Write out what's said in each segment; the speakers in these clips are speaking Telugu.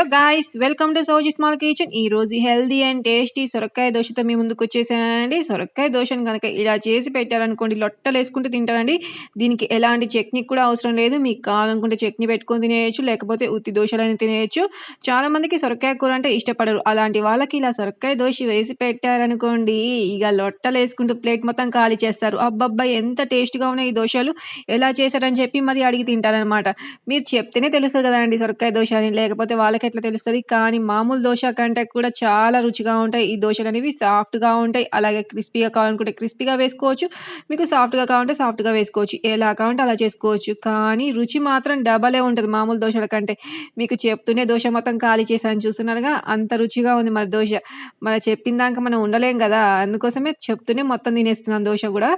Hello guys welcome to Soji small kitchen ఈ రోజు హెల్దీ అండ్ టేస్టీ సొరకాయ దోశతో మీ ముందుకు వచ్చేసానండి. సొరకాయ దోశను కనుక ఇలా చేసి పెట్టారనుకోండి లొట్టలు వేసుకుంటూ తింటారండి. దీనికి ఎలాంటి చట్నీ కూడా అవసరం లేదు. మీకు కావాలనుకుంటే చట్నీ పెట్టుకొని తినేయచ్చు లేకపోతే ఉత్తి దోశలని తినేయచ్చు. చాలా మందికి సొరకాయ కూర అంటే ఇష్టపడరు. అలాంటి వాళ్ళకి ఇలా సొరకాయ దోశ వేసి పెట్టారనుకోండి ఇక లొట్టలు వేసుకుంటూ ప్లేట్ మొత్తం ఖాళీ చేస్తారు. అబ్బబ్బా ఎంత టేస్ట్గా ఉన్నాయి ఈ దోశలు. ఎలా చేశారని చెప్పి మరి అడిగి తింటారనమాట మీరు చెప్తేనే తెలుస్తుంది కదండి సొరకాయ దోశ అని లేకపోతే వాళ్ళకి ఎట్లా తెలుస్తుంది? కానీ మామూలు దోశ కంటే కూడా చాలా రుచిగా ఉంటాయి. ఈ దోశలు అనేవి సాఫ్ట్గా ఉంటాయి. అలాగే క్రిస్పీగా కావాలనుకుంటే క్రిస్పీగా వేసుకోవచ్చు. మీకు సాఫ్ట్గా కావాలంటే సాఫ్ట్గా వేసుకోవచ్చు. ఎలా కావాలంటే అలా చేసుకోవచ్చు. కానీ రుచి మాత్రం డబలే ఉంటుంది మామూలు దోశల కంటే. మీకు చెప్తూనే దోశ మొత్తం ఖాళీ చేశాను చూస్తున్నారుగా. అంత రుచిగా ఉంది మరి దోశ. మన చెప్పిన దాకా మనం ఉండలేం కదా. అందుకోసమే చెప్తూనే మొత్తం తినేస్తున్నాను దోశ కూడా.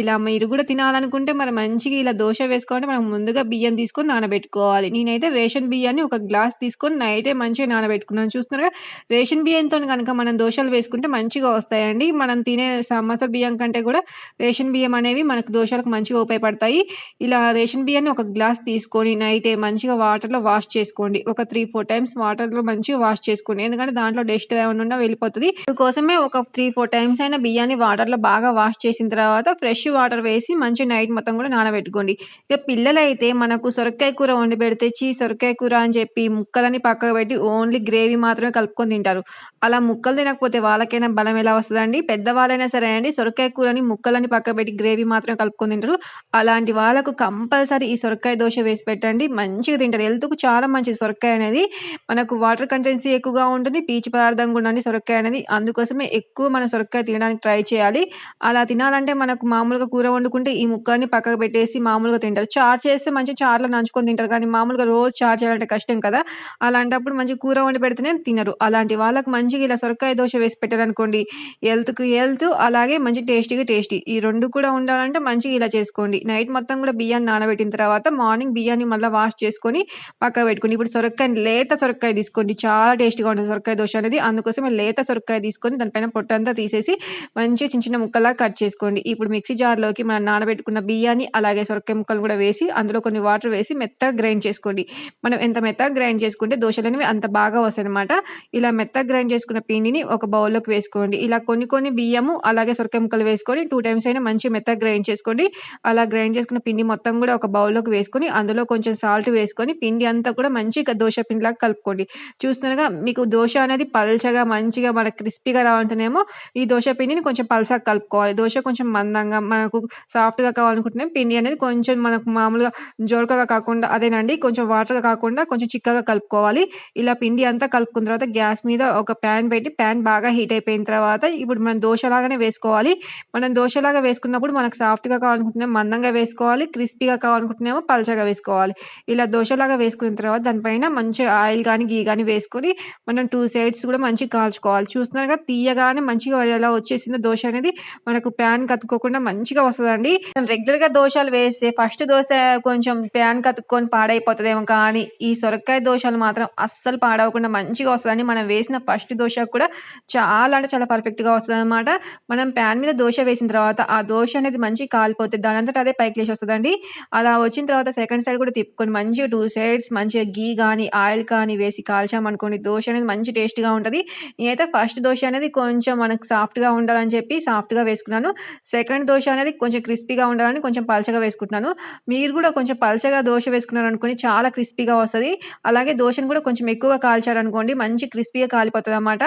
ఇలా మీరు కూడా తినాలనుకుంటే మరి మంచిగా ఇలా దోశ వేసుకోవాలంటే మనం ముందుగా బియ్యం తీసుకొని నానబెట్టుకోవాలి. నేనైతే రేషన్ బియ్యాన్ని ఒక గ్లాస్ తీసుకొని నైటే మంచిగా నానబెట్టుకున్నాను చూస్తున్నారుగా రేషన్ బియ్యంతో కనుక మనం దోశలు వేసుకుంటే మంచిగా వస్తాయండి. మనం తినే సమోస బియ్యం కంటే కూడా రేషన్ బియ్యం అనేవి మనకు దోశలకు మంచిగా ఉపయోగపడతాయి. ఇలా రేషన్ బియ్యాన్ని ఒక గ్లాస్ తీసుకొని నైటే మంచిగా వాటర్లో వాష్ చేసుకోండి. ఒక త్రీ ఫోర్ టైమ్స్ వాటర్లో మంచిగా వాష్ చేసుకోండి. ఎందుకంటే దాంట్లో డస్ట్ ఏమన్నా వెళ్ళిపోతుంది. అందుకోసమే ఒక త్రీ ఫోర్ టైమ్స్ అయినా బియ్యాన్ని వాటర్లో బాగా వాష్ చేసిన తర్వాత ఫ్రెష్ వాటర్ వేసి మంచి నైట్ మొత్తం కూడా నానబెట్టుకోండి. ఇక పిల్లలైతే మనకు సొరకాయ కూర వండి పెడితే చీ సొరకాయ కూర అని చెప్పి ముక్కలని పక్క పక్కకు పెట్టి ఓన్లీ గ్రేవీ మాత్రమే కలుపుకొని తింటారు. అలా ముక్కలు తినకపోతే వాళ్ళకైనా బలం ఎలా వస్తుందండి? పెద్దవాళ్ళైనా సరే అండి సొరకాయ కూరని ముక్కలని పక్కకు పెట్టి గ్రేవీ మాత్రమే కలుపుకొని తింటారు. అలాంటి వాళ్ళకు కంపల్సరీ ఈ సొరకాయ దోశ వేసి పెట్టండి. మంచిగా తింటారు. హెల్త్కు చాలా మంచిది సొరకాయ అనేది. మనకు వాటర్ కంటెన్సీ ఎక్కువగా ఉంటుంది. పీచు పదార్థం కూడా ఉంది సొరకాయ అనేది. అందుకోసమే ఎక్కువ మన సొరకాయ తినడానికి ట్రై చేయాలి. అలా తినాలంటే మనకు మామూలుగా కూర వండుకుంటే ఈ ముక్కల్ని పక్కకు పెట్టేసి మామూలుగా తింటారు. చార్ చేస్తే మంచిగా చార్లో నంచుకొని తింటారు. కానీ మామూలుగా రోజు చార్ చేయాలంటే కష్టం కదా. అలా అలాంటప్పుడు మంచి కూర వండి పెడితేనే తినరు. అలాంటి వాళ్ళకి మంచిగా ఇలా సొరకాయ దోశ వేసి పెట్టారనుకోండి హెల్త్కి హెల్త్ అలాగే మంచి టేస్టీగా టేస్టీ. ఈ రెండు కూడా ఉండాలంటే మంచిగా ఇలా చేసుకోండి. నైట్ మొత్తం కూడా బియ్యాన్ని నానబెట్టిన తర్వాత మార్నింగ్ బియ్యాన్ని మళ్ళీ వాష్ చేసుకొని పక్క పెట్టుకోండి. ఇప్పుడు సొరకాయ లేత సొరకాయ తీసుకోండి. చాలా టేస్టీగా ఉంటుంది సొరకాయ దోశ అనేది. అందుకోసమే లేత సొరకాయ తీసుకొని దానిపైన పొట్టంతా తీసేసి మంచిగా చిన్న చిన్న ముక్కలా కట్ చేసుకోండి. ఇప్పుడు మిక్సీ జార్లోకి మనం నానబెట్టుకున్న బియ్యాన్ని అలాగే సొరకాయ ముక్కలు కూడా వేసి అందులో కొన్ని వాటర్ వేసి మెత్తగా గ్రైండ్ చేసుకోండి. మనం ఎంత మెత్తగా గ్రైండ్ చేసుకుంటే దోశ దోశలు అనేవి అంత బాగా వస్తాయి అనమాట ఇలా మెత్తగా గ్రైండ్ చేసుకున్న పిండిని ఒక బౌల్లోకి వేసుకోండి. ఇలా కొన్ని కొన్ని బియ్యము అలాగే సొరకాయ ముక్కలు వేసుకొని టూ టైమ్స్ అయినా మంచి మెత్తగా గ్రైండ్ చేసుకోండి. అలా గ్రైండ్ చేసుకున్న పిండి మొత్తం కూడా ఒక బౌల్లోకి వేసుకొని అందులో కొంచెం సాల్ట్ వేసుకొని పిండి అంతా కూడా మంచిగా దోశ పిండిలాగా కలుపుకోండి. చూస్తున్నారుగా మీకు దోశ అనేది పల్చగా మంచిగా మనకు క్రిస్పీగా రావాలంటేనేమో ఈ దోశ పిండిని కొంచెం పల్చగా కలుపుకోవాలి. దోశ కొంచెం మందంగా మనకు సాఫ్ట్గా కావాలనుకుంటున్నాం. పిండి అనేది కొంచెం మనకు మామూలుగా జోరకగా కాకుండా అదేనండి కొంచెం వాటర్గా కాకుండా కొంచెం చిక్కగా కలుపుకోవాలి. ఇలా పిండి అంతా కలుపుకున్న తర్వాత గ్యాస్ మీద ఒక ప్యాన్ పెట్టి ప్యాన్ బాగా హీట్ అయిపోయిన తర్వాత ఇప్పుడు మనం దోశలాగానే వేసుకోవాలి. మనం దోశలాగా వేసుకున్నప్పుడు మనకు సాఫ్ట్గా కావాలనుకుంటున్నాం మందంగా వేసుకోవాలి క్రిస్పీగా కావాలనుకుంటున్నామో పల్చగా వేసుకోవాలి. ఇలా దోశలాగా వేసుకున్న తర్వాత దానిపైన మంచి ఆయిల్ కానీ గీ కానీ వేసుకొని మనం టూ సైడ్స్ కూడా మంచిగా కాల్చుకోవాలి. చూస్తున్నారుగా తీయగానే మంచిగా ఎలా వచ్చేసిందో దోశ అనేది మనకు ప్యాన్ కతుక్కోకుండా మంచిగా వస్తుందండి. రెగ్యులర్గా దోశలు వేస్తే ఫస్ట్ దోశ కొంచెం ప్యాన్ కతుక్కొని పాడైపోతుందేమో కానీ ఈ సొరకాయ దోశలు మాత్రం అస్సలు పాడవకుండా మంచిగా వస్తుందని మనం వేసిన ఫస్ట్ దోశ కూడా చాలా అంటే చాలా పర్ఫెక్ట్గా వస్తుంది అనమాట మనం ప్యాన్ మీద దోశ వేసిన తర్వాత ఆ దోశ అనేది మంచి కాలిపోతుంది దాని అంతటా అదే పైకి లేచి వస్తుందండి. అలా వచ్చిన తర్వాత సెకండ్ సైడ్ కూడా తిప్పుకొని మంచిగా టూ సైడ్స్ మంచిగా గీ కానీ ఆయిల్ కానీ వేసి కాల్చామనుకోండి దోశ అనేది మంచి టేస్ట్గా ఉంటుంది. నేనైతే ఫస్ట్ దోశ అనేది కొంచెం మనకు సాఫ్ట్గా ఉండాలని చెప్పి సాఫ్ట్గా వేసుకున్నాను. సెకండ్ దోశ అనేది కొంచెం క్రిస్పీగా ఉండాలని కొంచెం పలచగా వేసుకుంటున్నాను. మీరు కూడా కొంచెం పల్చగా దోశ వేసుకున్నారు అనుకోని చాలా క్రిస్పీగా వస్తుంది. అలాగే దోశను కూడా కొంచెం ఎక్కువగా కాల్చారనుకోండి మంచి క్రిస్పీగా కాలిపోతుంది అనమాట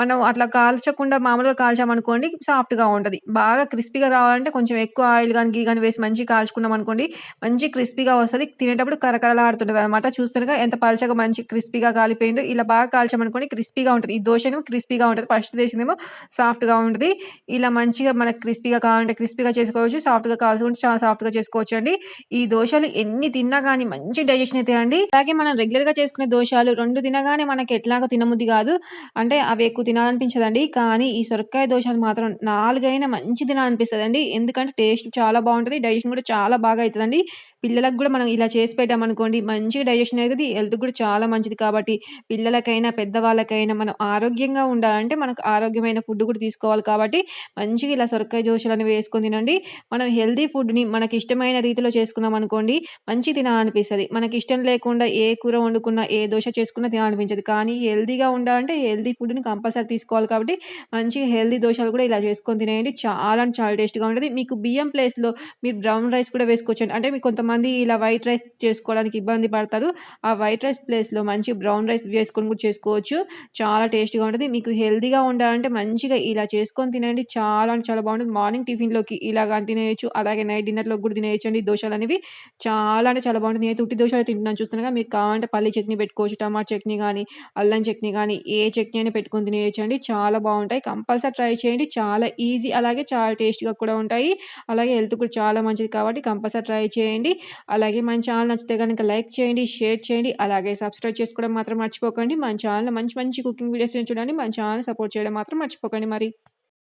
మనం అట్లా కాల్చకుండా మామూలుగా కాల్చామనుకోండి సాఫ్ట్గా ఉంటుంది. బాగా క్రిస్పీగా రావాలంటే కొంచెం ఎక్కువ ఆయిల్ కానీ గీ కానీ వేసి మంచిగా కాల్చుకున్నాం అనుకోండి మంచి క్రిస్పీగా వస్తుంది. తినేటప్పుడు కరకరలాడుతుంటుంది అనమాట చూస్తారుగా ఎంత పల్చగా మంచి క్రిస్పీగా కాలిపోయిందో ఇలా బాగా కాల్చామనుకోండి క్రిస్పీగా ఉంటుంది. ఈ దోశను క్రిస్పీగా ఉంటుంది. ఫస్ట్ దేశమేమో సాఫ్ట్గా ఉంటుంది. ఇలా మంచిగా మనకు క్రిస్పీగా కావాలంటే క్రిస్పీగా చేసుకోవచ్చు. సాఫ్ట్గా కావాల్సుకుంటే చాలా సాఫ్ట్గా చేసుకోవచ్చు అండి ఈ దోశలు ఎన్ని తిన్నా కానీ మంచి డైజెషన్ అయితే అండి అలాగే మనం రెగ్యులర్గా చేసుకునే దోశలు రెండు తినగానే మనకి ఎట్లాగో తినముద్ది కాదు. అంటే అవి ఎక్కువ తినాలనిపించదండి. కానీ ఈ సొరకాయ దోశలు మాత్రం నాలుగైనా మంచి తినాలనిపిస్తుంది అండి ఎందుకంటే టేస్ట్ చాలా బాగుంటుంది. డైజెషన్ కూడా చాలా బాగా అవుతుందండి పిల్లలకు కూడా మనం ఇలా చేసి పెట్టామనుకోండి మంచిగా డైజెషన్ అవుతుంది హెల్త్ కూడా చాలా మంచిది. కాబట్టి పిల్లలకైనా పెద్దవాళ్ళకైనా మనం ఆరోగ్యంగా ఉండాలంటే మనకు ఆరోగ్యమైన ఫుడ్ కూడా తీసుకోవాలి. కాబట్టి మంచిగా ఇలా సొరకాయ దోశలు అనేవి వేసుకొని తినండి. మనం హెల్తీ ఫుడ్ని మనకి ఇష్టమైన రీతిలో చేసుకున్నాం అనుకోండి మంచి తినాలనిపిస్తుంది. మనకి ఇష్టం లేకుండా ఏ కూర వండుకున్నా ఏ దోశ చేసుకున్నా తినాలనిపించదు. కానీ హెల్దీగా ఉండాలంటే హెల్దీ ఫుడ్ని కంపల్సరీ తీసుకోవాలి. కాబట్టి మంచిగా హెల్దీ దోశలు కూడా ఇలా చేసుకొని తినేయండి. చాలా అంటే చాలా టేస్ట్గా ఉంటుంది. మీకు బియ్యం ప్లేస్లో మీరు బ్రౌన్ రైస్ కూడా వేసుకోవచ్చు అంటే మీకు కొంతమంది ఇలా వైట్ రైస్ చేసుకోవడానికి ఇబ్బంది పడతారు. ఆ వైట్ రైస్ ప్లేస్లో మంచి బ్రౌన్ రైస్ వేసుకొని కూడా చేసుకోవచ్చు. చాలా టేస్ట్గా ఉంటుంది. మీకు హెల్తీగా ఉండాలంటే మంచిగా ఇలా చేసుకొని తినండి. చాలా అంటే చాలా బాగుంటుంది. మార్నింగ్ టిఫిన్లోకి ఇలా కానీ తినేయచ్చు. అలాగే నైట్ డిన్నర్లో కూడా తినేయచ్చు అండి దోశలు అనేవి. చాలా అంటే చాలా బాగుంటుంది. నేను ఉట్టి దోశలు తింటున్నాను చూస్తున్నాగా మీకు కావాలంటే పల్లి చట్నీ పెట్టుకోవచ్చు టమాటా చట్నీ కానీ అల్లం చట్నీ కానీ ఏ చట్నీ అయినా పెట్టుకొని తినేయచ్చు అండి. చాలా బాగుంటాయి. కంపల్సరీ ట్రై చేయండి. చాలా ఈజీ అలాగే చాలా టేస్ట్గా కూడా ఉంటాయి. అలాగే హెల్త్ కూడా చాలా మంచిది కాబట్టి కంపల్సరీ ట్రై చేయండి. అలాగే మన ఛానల్ నచ్చితే కనుక లైక్ చేయండి షేర్ చేయండి అలాగే సబ్స్క్రైబ్ చేసుకోవడం మాత్రం మర్చిపోకండి. మన ఛానల్ మంచి మంచి కుకింగ్ వీడియోస్ చూడండి. మన ఛానల్ సపోర్ట్ చేయడం మాత్రం మర్చిపోకండి మరి.